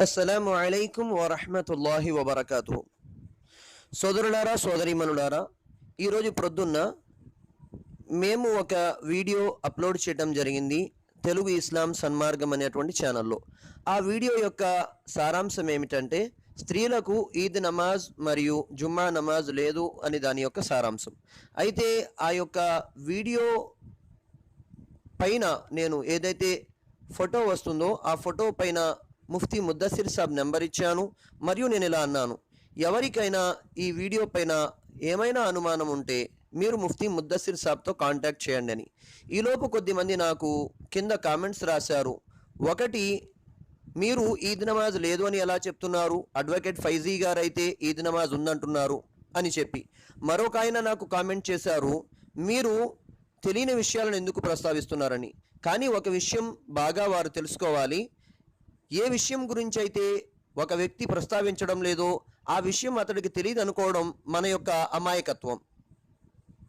అస్సలాము అలైకుం వరహమతుల్లాహి వబర్కాతు సోదరులారా సోదరీమణులారా ఈరోజు ప్రొద్దున్న మేము ఒక వీడియో అప్లోడ్ చేయడం జరిగింది తెలుగు ఇస్లాం సన్మార్గం అనేటువంటి ఛానల్లో. ఆ వీడియో యొక్క సారాంశం ఏమిటంటే స్త్రీలకు ఈద్ నమాజ్ మరియు జుమ్మా నమాజ్ లేదు అని దాని యొక్క సారాంశం. అయితే ఆ యొక్క వీడియో పైన నేను ఏదైతే ఫోటో వస్తుందో ఆ ఫోటో పైన ముఫ్తీ ముద్దసిర్ సాబ్ నెంబర్ ఇచ్చాను మరియు నేను ఇలా అన్నాను. ఎవరికైనా ఈ వీడియో పైన ఏమైనా అనుమానం ఉంటే మీరు ముఫ్తీ ముద్దసిర్ సాబ్తో కాంటాక్ట్ చేయండి అని. ఈలోపు కొద్దిమంది నాకు కింద కామెంట్స్ రాశారు. ఒకటి మీరు ఈద్ నమాజ్ లేదు అని ఎలా చెప్తున్నారు? అడ్వకేట్ ఫైజీ గారు అయితే ఈద్ నమాజ్ ఉందంటున్నారు అని చెప్పి. మరొక ఆయన నాకు కామెంట్ చేశారు మీరు తెలియని విషయాలను ఎందుకు ప్రస్తావిస్తున్నారని. కానీ ఒక విషయం బాగా వారు తెలుసుకోవాలి. ఏ విషయం గురించి అయితే ఒక వ్యక్తి ప్రస్తావించడం లేదో ఆ విషయం అతడికి తెలియదు అనుకోవడం మన యొక్క అమాయకత్వం.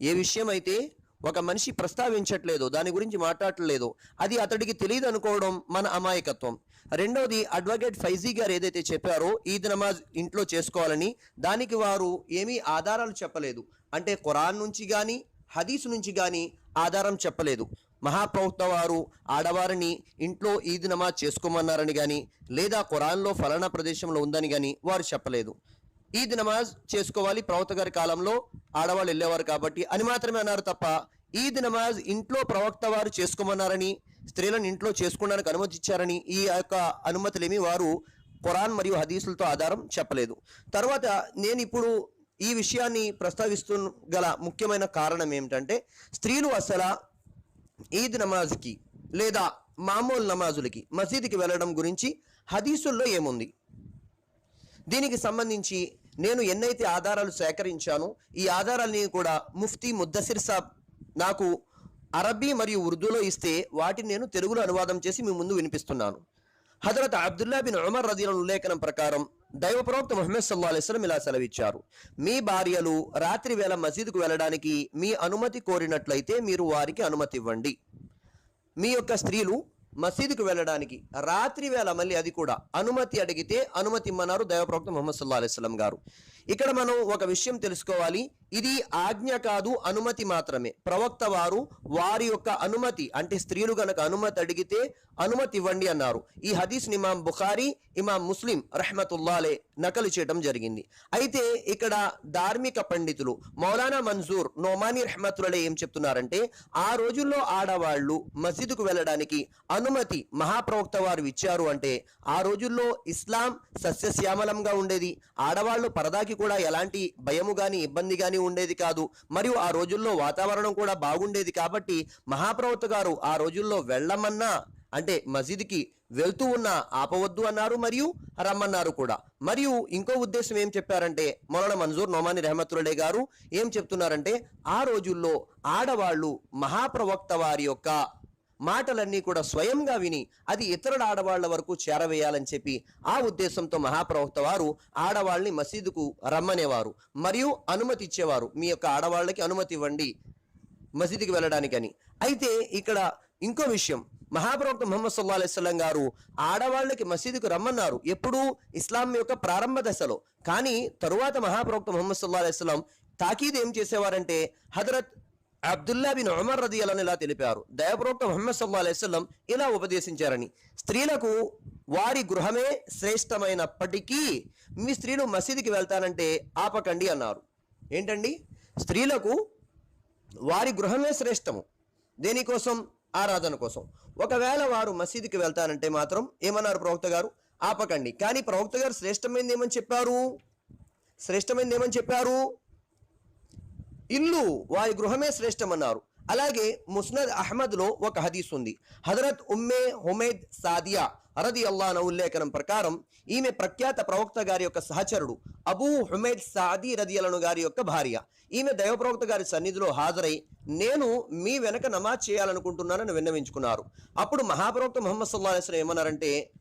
ఏ విషయం అయితే ఒక మనిషి ప్రస్తావించట్లేదో దాని గురించి మాట్లాడట్లేదో అది అతడికి తెలియదు అనుకోవడం మన అమాయకత్వం. రెండోది అడ్వకేట్ ఫైజీ గారు ఏదైతే చెప్పారో ఈద్ నమాజ్ ఇంట్లో చేసుకోవాలని దానికి వారు ఏమీ ఆధారాలు చెప్పలేదు. అంటే ఖురాన్ నుంచి కానీ హదీస్ నుంచి కానీ ఆధారం చెప్పలేదు. మహాప్రవక్త వారు ఆడవారిని ఇంట్లో ఈద్ నమాజ్ చేసుకోమన్నారని కానీ లేదా ఖురాన్లో ఫలానా ప్రదేశంలో ఉందని కానీ వారు చెప్పలేదు. ఈద్ నమాజ్ చేసుకోవాలి ప్రవక్త గారి కాలంలో ఆడవాళ్ళు వెళ్ళేవారు కాబట్టి అని మాత్రమే అన్నారు తప్ప ఈద్ నమాజ్ ఇంట్లో ప్రవక్త వారు చేసుకోమన్నారని స్త్రీలను ఇంట్లో చేసుకోవడానికి అనుమతి ఇచ్చారని ఈ యొక్క అనుమతులేమి వారు ఖురాన్ మరియు హదీసులతో ఆధారం చెప్పలేదు. తర్వాత నేను ఇప్పుడు ఈ విషయాన్ని ప్రస్తావిస్తు గల ముఖ్యమైన కారణం ఏమిటంటే స్త్రీలు అసలు ఈద్ నమాజ్కి లేదా మామూలు నమాజులకి మసీదుకి వెళ్ళడం గురించి హదీసుల్లో ఏముంది? దీనికి సంబంధించి నేను ఎన్నైతే ఆధారాలు సేకరించానో ఈ ఆధారాలని కూడా ముఫ్తీ ముద్దసిర్ సాబ్ నాకు అరబీ మరియు ఉర్దూలో ఇస్తే వాటిని నేను తెలుగులో అనువాదం చేసి మీ ముందు వినిపిస్తున్నాను. హజరత్ అబ్దుల్లా బిన్ ఉమర్ రదీల ఉల్లేఖనం ప్రకారం దైవ ప్రవక్త ముహమ్మద్ సల్లా అలైస్లం ఇలా సెలవిచ్చారు. మీ భార్యలు రాత్రి వేళ మసీదుకు వెళ్ళడానికి మీ అనుమతి కోరినట్లయితే మీరు వారికి అనుమతి ఇవ్వండి. మీ యొక్క స్త్రీలు మసీదుకు వెళ్ళడానికి రాత్రి వేళ మళ్ళీ అది కూడా అనుమతి అడిగితే అనుమతి ఇమ్మన్నారు దైవప్రవక్త ముహమ్మద్ సల్లా అలైస్లం గారు. ఇక్కడ మనం ఒక విషయం తెలుసుకోవాలి. ఇది ఆజ్ఞ కాదు అనుమతి మాత్రమే. ప్రవక్త వారు వారి యొక్క అనుమతి అంటే స్త్రీలు గనక అనుమతి అడిగితే అనుమతి ఇవ్వండి అన్నారు. ఈ హదీస్ ఇమాం బుఖారీ ఇమాం ముస్లిం రహమతుల్లాలే నకలు చేయడం జరిగింది. అయితే ఇక్కడ ధార్మిక పండితులు మౌలానా మన్జూర్ నోమాని రహమతులే ఏం చెప్తున్నారంటే ఆ రోజుల్లో ఆడవాళ్ళు మసీదుకు వెళ్ళడానికి అనుమతి మహాప్రవక్త వారు ఇచ్చారు అంటే ఆ రోజుల్లో ఇస్లాం సస్యశ్యామలంగా ఉండేది. ఆడవాళ్ళు పరదాకి కూడా ఎలాంటి భయము కానీ ఇబ్బంది కానీ ఉండేది కాదు. మరియు ఆ రోజుల్లో వాతావరణం కూడా బాగుండేది కాబట్టి మహాప్రవక్త గారు ఆ రోజుల్లో వెళ్ళమన్నా అంటే మసీదుకి వెళ్తూ ఉన్న ఆపవద్దు అన్నారు మరియు రమ్మన్నారు కూడా. మరియు ఇంకో ఉద్దేశం ఏం చెప్పారంటే మొలన మంజూర్ నోమాని రెహమతుల్డే గారు ఏం చెప్తున్నారంటే ఆ రోజుల్లో ఆడవాళ్ళు మహాప్రవక్త వారి యొక్క మాటలన్నీ కూడా స్వయంగా విని అది ఇతరుల ఆడవాళ్ళ వరకు చేరవేయాలని చెప్పి ఆ ఉద్దేశంతో మహాప్రవక్త వారు ఆడవాళ్ళని మసీదుకు రమ్మనేవారు. మరియు అనుమతి ఇచ్చేవారు. మీ యొక్క ఆడవాళ్ళకి అనుమతి ఇవ్వండి మసీదుకి వెళ్ళడానికని. అయితే ఇక్కడ ఇంకో విషయం మహాప్రవక్త ముహమ్మద్ సుల్లా అలైస్లం గారు ఆడవాళ్ళకి మసీదుకు రమ్మన్నారు. ఎప్పుడు ఇస్లాం యొక్క ప్రారంభ దశలో. కానీ తరువాత మహాప్రవక్త ముహమ్మద్ సుల్లా అలైస్లం తాకీద్ ఏం చేసేవారంటే హజరత్ అబ్దుల్లా బిన్ ఉమర్ రది అలని ఇలా తెలిపారు. దయప్రవక్త ముహమ్మద్ సల్లా అలైస్లం ఇలా ఉపదేశించారని. స్త్రీలకు వారి గృహమే శ్రేష్టమైనప్పటికీ మీ స్త్రీలు మసీదుకి వెళ్తానంటే ఆపకండి అన్నారు. ఏంటండి? స్త్రీలకు వారి గృహమే శ్రేష్టము. దేనికోసం? ఆరాధన కోసం. ఒకవేళ వారు మసీదుకి వెళ్తానంటే మాత్రం ఏమన్నారు ప్రవక్త గారు? ఆపకండి. కానీ ప్రవక్త గారు శ్రేష్టమైనది ఏమని చెప్పారు? శ్రేష్టమైనది ఏమని చెప్పారు? ఇల్లు వారి గృహమే శ్రేష్టమన్నారు. అలాగే ముస్నద్ అహ్మద్లో ఒక హదీస్ ఉంది హజరత్ ఉమ్మే హుమేద్ సాదియా అరది అల్లాన ఉల్లేఖనం ప్రకారం ఈమె ప్రఖ్యాత ప్రవక్త గారి యొక్క సహచరుడు అబూ హుమేద్ సాది రదియలను గారి యొక్క భార్య. ఈమె దైవప్రవక్త గారి సన్నిధిలో హాజరై నేను మీ వెనక నమాజ్ చేయాలనుకుంటున్నానని విన్నవించుకున్నారు. అప్పుడు మహాప్రవక్త ముహమ్మద్ సల్లా అలైస్లం ఏమన్నారంటే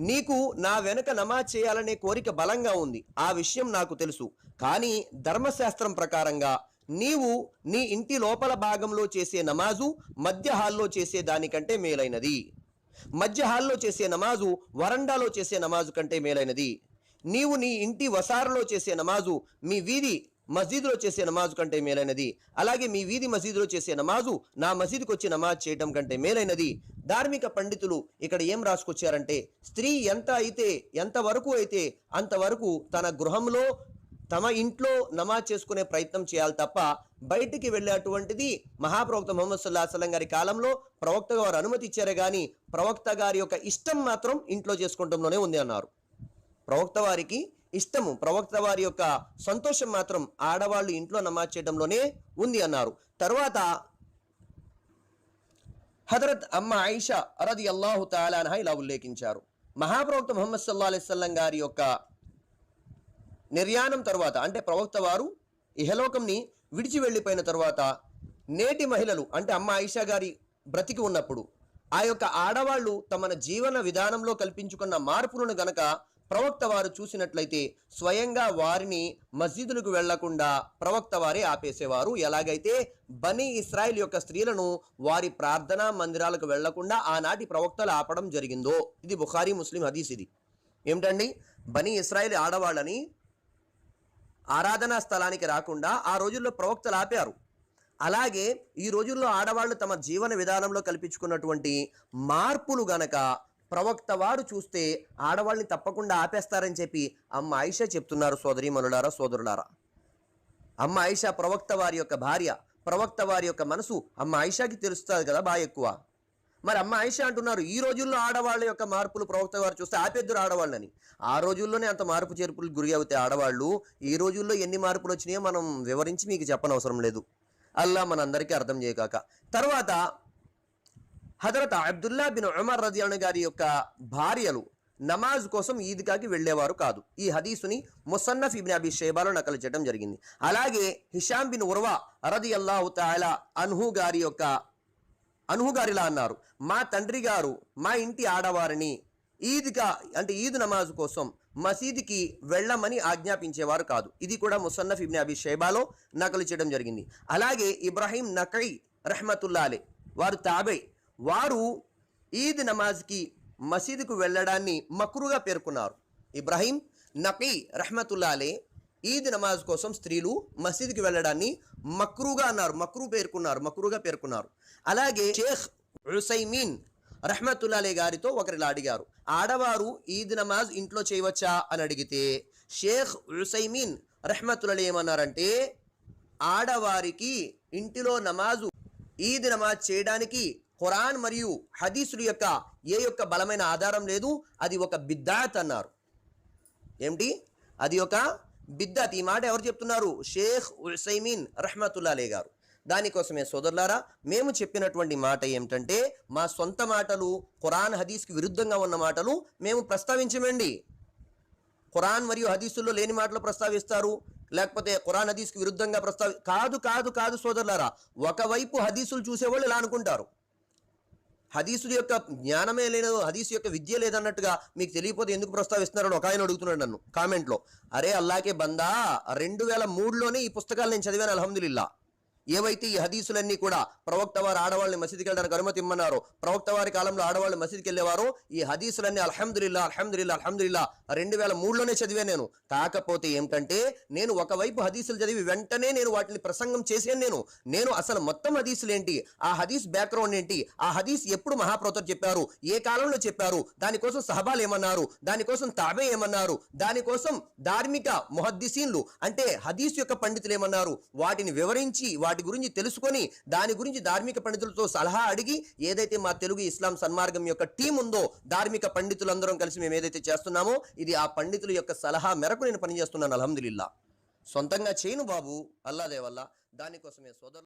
నీకు నా వెనుక నమాజ్ చేయాలనే కోరిక బలంగా ఉంది. ఆ విషయం నాకు తెలుసు. కానీ ధర్మశాస్త్రం ప్రకారంగా నీవు నీ ఇంటి లోపల భాగంలో చేసే నమాజు మధ్య హాల్లో చేసే దానికంటే మేలైనది. మధ్య హాల్లో చేసే నమాజు వరండాలో చేసే నమాజు కంటే మేలైనది. నీవు నీ ఇంటి వసారలో చేసే నమాజు మీ వీధి మసీదులో చేసే నమాజు కంటే మేలైనది. అలాగే మీ వీధి మసీదులో చేసే నమాజు నా మసీదుకి వచ్చి నమాజ్ చేయడం కంటే మేలైనది. ధార్మిక పండితులు ఇక్కడ ఏం రాసుకొచ్చారంటే స్త్రీ ఎంత అయితే ఎంతవరకు అయితే అంతవరకు తన గృహంలో తమ ఇంట్లో నమాజ్ చేసుకునే ప్రయత్నం చేయాలి తప్ప బయటికి వెళ్ళేటువంటిది మహాప్రవక్త మొహమ్మద్ సుల్లా అసలం గారి కాలంలో ప్రవక్త గారు అనుమతి ఇచ్చారే కానీ ప్రవక్త గారి యొక్క ఇష్టం మాత్రం ఇంట్లో చేసుకుంటంలోనే ఉంది అన్నారు. ప్రవక్త వారికి ఇష్టము ప్రవక్త వారి యొక్క సంతోషం మాత్రం ఆడవాళ్ళు ఇంట్లో నమాజ్ చేయడంలోనే ఉంది అన్నారు. తర్వాత హజరత్ అమ్మ ఆయిషా అరది అల్లాహు తాలానహ ఇలా ఉల్లేఖించారు. మహాప్రవక్త మొహమ్మద్ సల్లా అలైస్లం గారి యొక్క నిర్యాణం తర్వాత అంటే ప్రవక్త వారు ఇహలోకంని విడిచి వెళ్ళిపోయిన తర్వాత నేటి మహిళలు అంటే అమ్మ ఆయిషా గారి బ్రతికి ఉన్నప్పుడు ఆ యొక్క ఆడవాళ్ళు తమ జీవన విధానంలో కల్పించుకున్న మార్పులను గనక ప్రవక్త వారు చూసినట్లయితే స్వయంగా వారిని మస్జిదులకు వెళ్ళకుండా ప్రవక్త వారే ఆపేసేవారు. ఎలాగైతే బనీ ఇస్రాయిల్ యొక్క స్త్రీలను వారి ప్రార్థనా మందిరాలకు వెళ్ళకుండా ఆనాటి ప్రవక్తలు ఆపడం జరిగిందో ఇది బుఖారీ ముస్లిం హదీస్ ఇది. ఏమిటండి? బనీ ఇస్రాయిల్ ఆడవాళ్ళని ఆరాధనా స్థలానికి రాకుండా ఆ రోజుల్లో ప్రవక్తలు ఆపారు. అలాగే ఈ రోజుల్లో ఆడవాళ్ళు తమ జీవన విధానంలో కల్పించుకున్నటువంటి మార్పులు గనక ప్రవక్త వారు చూస్తే ఆడవాళ్ళని తప్పకుండా ఆపేస్తారని చెప్పి అమ్మ ఆయిషా చెప్తున్నారు సోదరి మనులారా సోదరులారా. అమ్మ ఆయిషా ప్రవక్త వారి యొక్క భార్య ప్రవక్త వారి యొక్క మనసు అమ్మ ఆయిషాకి తెలుస్తుంది కదా బాగా ఎక్కువ. మరి అమ్మ ఆయిషా అంటున్నారు ఈ రోజుల్లో ఆడవాళ్ళ యొక్క మార్పులు ప్రవక్త వారు చూస్తే ఆపేద్దరు ఆడవాళ్ళని. ఆ రోజుల్లోనే అంత మార్పు చేర్పులు గురి అవుతాయి ఆడవాళ్ళు ఈ రోజుల్లో ఎన్ని మార్పులు వచ్చినాయో మనం వివరించి మీకు చెప్పనవసరం లేదు. అల్లా మనందరికీ అర్థం చేయకాక తర్వాత హజరత్ అబ్దుల్లా బిన్ ఉమర్ రజియాన్ గారి యొక్క భార్యలు నమాజ్ కోసం ఈద్గాకి వెళ్ళేవారు కాదు. ఈ హదీసుని ముసన్నఫ్ ఇబ్న్ అబి షేబాలో నకలు చేయడం జరిగింది. అలాగే హిషాం బిన్ ఉర్వా రది అల్లాహు తాలా అన్హు గారి యొక్క అనుహుగారిలా అన్నారు. మా తండ్రి గారు మా ఇంటి ఆడవారిని ఈద్గా అంటే ఈద్ నమాజ్ కోసం మసీదుకి వెళ్ళమని ఆజ్ఞాపించేవారు కాదు. ఇది కూడా ముసన్నఫ్ ఇబ్ని అబి షైబాలో నకలు చేయడం జరిగింది. అలాగే ఇబ్రాహీం నకై రహమతుల్లాలే వారు తాబై వారు ఈద్ నమాజ్కి మసీదుకు వెళ్ళడాన్ని మక్రుగా పేర్కొన్నారు. ఇబ్రాహీం నకీ రహమతుల్లాలే ఈద్ నమాజ్ కోసం స్త్రీలు మసీదుకి వెళ్ళడాన్ని మక్రూగా అన్నారు. మక్రూ పేర్కొన్నారు. మక్రూగా పేర్కొన్నారు. అలాగే షేఖ్ ఉసైమీన్ రహమతుల్లాలే గారితో ఒకరిలా అడిగారు. ఆడవారు ఈద్ నమాజ్ ఇంట్లో చేయవచ్చా అని అడిగితే షేఖ్ ఉసైమీన్ రహమతుల్లాలే ఏమన్నారంటే ఆడవారికి ఇంటిలో నమాజు ఈద్ నమాజ్ చేయడానికి ఖురాన్ మరియు హదీసుల యొక్క ఏ యొక్క బలమైన ఆధారం లేదు అది ఒక బిద్దాత్ అన్నారు. ఏమిటి? అది ఒక బిద్దాత్ ఈ మాట ఎవరు చెప్తున్నారు? షేఖ్ ఉసైమీన్ రహమతుల్లాలే గారు. దానికోసమే సోదరులారా మేము చెప్పినటువంటి మాట ఏమిటంటే మా సొంత మాటలు ఖురాన్ హదీస్కి విరుద్ధంగా ఉన్న మాటలు మేము ప్రస్తావించమండి. ఖురాన్ మరియు హదీసుల్లో లేని మాటలు ప్రస్తావిస్తారు. లేకపోతే ఖురాన్ హదీస్కి విరుద్ధంగా ప్రస్తావి కాదు కాదు కాదు సోదరులారా ఒకవైపు హదీసులు చూసేవాళ్ళు ఇలా అనుకుంటారు. హదీసుల యొక్క జ్ఞానమే లేదు హదీసు యొక్క విద్య లేదన్నట్టుగా మీకు తెలియకపోతే ఎందుకు ప్రస్తావిస్తున్నారని ఒక ఆయన అడుగుతున్నాడు నన్ను కామెంట్లో. అరే అల్లాకే బందా రెండు వేల మూడులోనే ఈ పుస్తకాలు నేను చదివాను అల్హమ్దులిల్లా. ఏవైతే ఈ హదీసులన్నీ కూడా ప్రవక్త వారు ఆడవాళ్ళని మసీదుకి వెళ్ళడానికి అనుమతి ఇమ్మన్నారో ప్రవక్త వారి కాలంలో ఆడవాళ్ళు మసీదుకి వెళ్ళేవారు ఈ హదీసులన్నీ అల్హమ్దుల్లా అల్హమ్దుల్లా అల్హమ్దుల్లా రెండు వేల మూడులోనే చదివాను నేను. కాకపోతే ఏమిటంటే నేను ఒకవైపు హదీసులు చదివి వెంటనే నేను వాటిని ప్రసంగం చేశాను నేను. నేను అసలు మొత్తం హదీసులు ఏంటి? ఆ హదీస్ బ్యాక్గ్రౌండ్ ఏంటి? ఆ హదీస్ ఎప్పుడు మహాప్రవక్త చెప్పారు? ఏ కాలంలో చెప్పారు? దానికోసం సహబాలు ఏమన్నారు? దానికోసం తాబే ఏమన్నారు? దానికోసం ధార్మిక మొహద్దిసీన్లు అంటే హదీస్ యొక్క పండితులు ఏమన్నారు? వాటిని వివరించి వాటి గురించి తెలుసుకొని దాని గురించి ధార్మిక పండితులతో సలహా అడిగి ఏదైతే మా తెలుగు ఇస్లాం సన్మార్గం యొక్క టీం ఉందో ధార్మిక పండితులందరం కలిసి మేము ఏదైతే చేస్తున్నామో ఇది ఆ పండితుల యొక్క సలహా మేరకు నేను పనిచేస్తున్నాను అలహమ్దుల్లా సొంతంగా చేయను బాబు అల్లాదే వల్ల దానికోసమే సోదరు